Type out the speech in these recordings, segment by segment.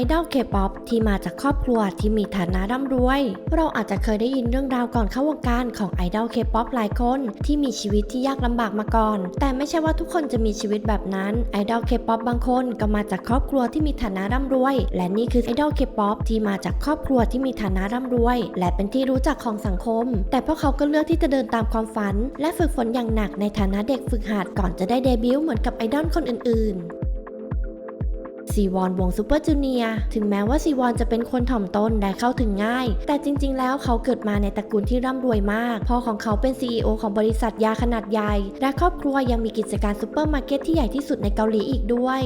อดอลเคป๊อปที่มาจากครอบครัวที่มีฐานะร่ำรวย เราอาจจะเคยได้ยินเรื่องราวก่อนเข้าวงการของไอดอลเคป๊อปหลายคน ที่มีชีวิตที่ยากลำบากมาก่อน แต่ไม่ใช่ว่าทุกคนจะมีชีวิตแบบนั้นไอดอลเคป๊อปบางคนก็มาจากครอบครัวที่มีฐานะร่ำรวย และนี่คือไอดอลเคป๊อปที่มาจากครอบครัวที่มีฐานะร่ำรวย และเป็นที่รู้จักของสังคม แต่พวกเขาก็เลือกที่จะเดินตามความฝัน และฝึกฝนอย่างหนักในฐานะเด็กฝึกหัดก่อนจะได้เดบิวต์เหมือนกับไอดอลคนอื่นๆ ซีวอนวงซูเปอร์จูเนียถึงแม้ว่าซีวอนจะเป็นคนถ่อมตนและเข้าถึงง่าย แต่จริง ๆ แล้วเขาเกิดมาในตระกูลที่ร่ำรวยมาก พ่อของเขาเป็น CEO ของบริษัทยาขนาดใหญ่ และครอบครัวยังมีกิจการซูเปอร์มาร์เก็ตที่ใหญ่ที่สุดในเกาหลีอีกด้วย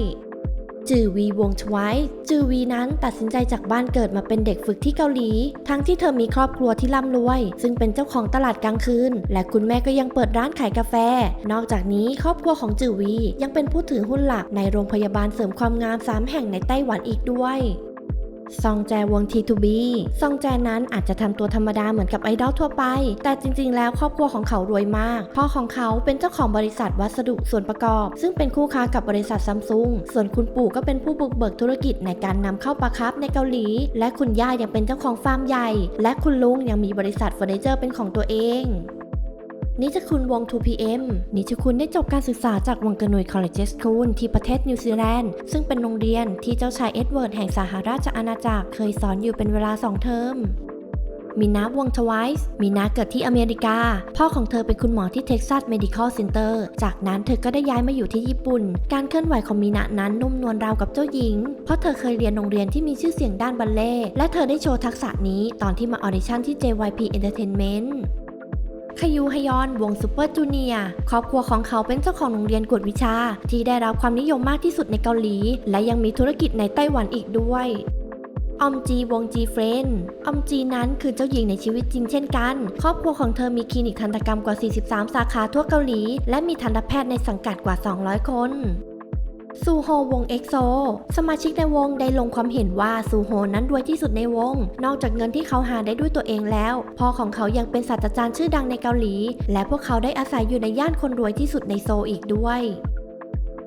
จือวีวงชไว้จือวีนั้นตัดสินใจจากบ้านเกิดมาเป็นเด็กฝึกที่เกาหลี ทั้งที่เธอมีครอบครัวที่ร่ำรวย ซึ่งเป็นเจ้าของตลาดกลางคืน และคุณแม่ก็ยังเปิดร้านขายกาแฟ นอกจากนี้ครอบครัวของจือวียังเป็นผู้ถือหุ้นหลักในโรงพยาบาลเสริมความงาม3แห่งในไต้หวันอีกด้วย ซองแจวง T2B ซองแจนั้นอาจจะทำตัวธรรมดาเหมือนกับไอดอลทั่วไป แต่จริงๆ แล้วครอบครัวของเขารวยมาก พ่อของเขาเป็นเจ้าของบริษัทวัสดุส่วนประกอบ ซึ่งเป็นคู่ค้ากับบริษัทซัมซุง ส่วนคุณปู่ก็เป็นผู้บุกเบิกธุรกิจในการนำเข้าปลาครับในเกาหลี และคุณย่ายังเป็นเจ้าของฟาร์มใหญ่ และคุณลุงยังมีบริษัทเฟอร์นิเจอร์เป็นของตัวเอง นิชคุณวง 2PM นิชคุณได้จบการศึกษาจากวังกนุย College School ที่ประเทศนิวซีแลนด์ ซึ่งเป็นโรงเรียนที่เจ้าชายเอ็ดเวิร์ดแห่งสหราชอาณาจักรเคยสอนอยู่เป็นเวลา 2 เทอมมินาวงทวายส์มินาเกิดที่อเมริกา พ่อของเธอเป็นคุณหมอที่เท็กซัส Medical Center จากนั้นเธอก็ได้ย้ายมาอยู่ที่ญี่ปุ่น การเคลื่อนไหวของมินานั้นนุ่มนวลราวกับเจ้าหญิง เพราะเธอเคยเรียนโรงเรียนที่มีชื่อเสียงด้านบัลเล่ และเธอได้โชว์ทักษะนี้ตอนที่มาออดิชั่นที่ JYP Entertainment คยูฮยอนวงซูเปอร์จูเนียครอบครัวของเขาเป็นเจ้าของโรงเรียนกวดวิชา ที่ได้รับความนิยมมากที่สุดในเกาหลี และยังมีธุรกิจในไต้หวันอีกด้วยออมจีวงจีเฟรนออมจีนั้นคือเจ้าหญิงในชีวิตจริงเช่นกัน ครอบครัวของเธอมีคลินิกทันตกรรมกว่า 43 สาขาทั่วเกาหลี และมีทันตแพทย์ในสังกัดกว่า 200 คน ซูโฮวงเอ็กโซสมาชิกในวงได้ลงความเห็นว่าซูโฮนั้นรวยที่สุดในวง นอกจากเงินที่เขาหาได้ด้วยตัวเองแล้วพ่อของเขายังเป็นศาสตราจารย์ชื่อดังในเกาหลี และพวกเขาได้อาศัยอยู่ในย่านคนรวยที่สุดในโซอีกด้วย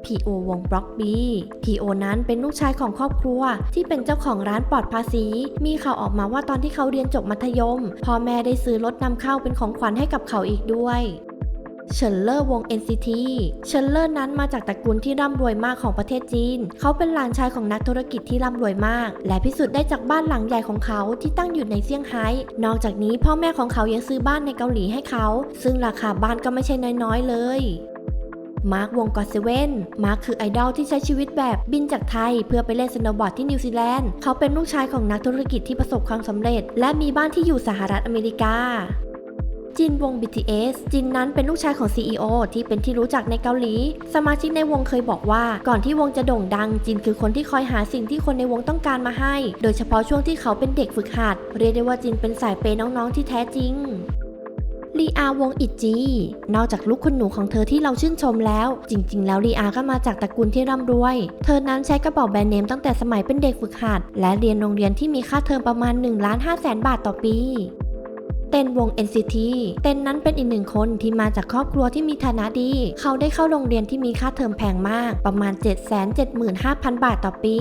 พีโอวงบล็อกบีพีโอนั้นเป็นลูกชายของครอบครัว ที่เป็นเจ้าของร้านปลอดภาษี มีข่าวออกมาว่าตอนที่เขาเรียนจบมัธยม พ่อแม่ได้ซื้อรถนำเข้าเป็นของขวัญให้กับเขาอีกด้วย เฉินเลอร์วง NCT เฉินเลอร์นั้นมาจากตระกูลที่ร่ำรวยมากของประเทศจีน เขาเป็นหลานชายของนักธุรกิจที่ร่ำรวยมาก และพิสูจน์ได้จากบ้านหลังใหญ่ของเขาที่ตั้งอยู่ในเซี่ยงไฮ้ นอกจากนี้พ่อแม่ของเขายังซื้อบ้านในเกาหลีให้เขา ซึ่งราคาบ้านก็ไม่ใช่น้อยๆเลยมาร์ควงกอตเซเว่น มาร์คคือไอดอลที่ใช้ชีวิตแบบบินจากไทย เพื่อไปเล่นสโนว์บอร์ดที่นิวซีแลนด์ เขาเป็นลูกชายของนักธุรกิจที่ประสบความสำเร็จ และมีบ้านที่อยู่สหรัฐอเมริกา จินวง BTS จินนั้นเป็นลูกชายของ CEO ที่เป็นที่รู้จักในเกาหลี สมาชิกในวงเคยบอกว่า ก่อนที่วงจะโด่งดัง จินคือคนที่คอยหาสิ่งที่คนในวงต้องการมาให้ โดยเฉพาะช่วงที่เขาเป็นเด็กฝึกหัด เรียกได้ว่าจินเป็นสายเปย์น้องๆที่แท้จริงลีอาวงอิจี นอกจากลูกคุณหนูของเธอที่เราชื่นชมแล้ว จริง ๆ แล้วลีอาก็มาจากตระกูลที่ร่ำรวย เธอนั้นใช้กระเป๋าแบรนด์เนมตั้งแต่สมัยเป็นเด็กฝึกหัด และเรียนโรงเรียนที่มีค่าเทอมประมาณ1ล้าน5แสนบาทต่อปี เต้นวง NCT เต้นนั้นเป็นอีกหนึ่งคนที่มาจากครอบครัวที่มีฐานะดี เขาได้เข้าโรงเรียนที่มีค่าเทอมแพงมากประมาณ 775,000 บาทต่อปี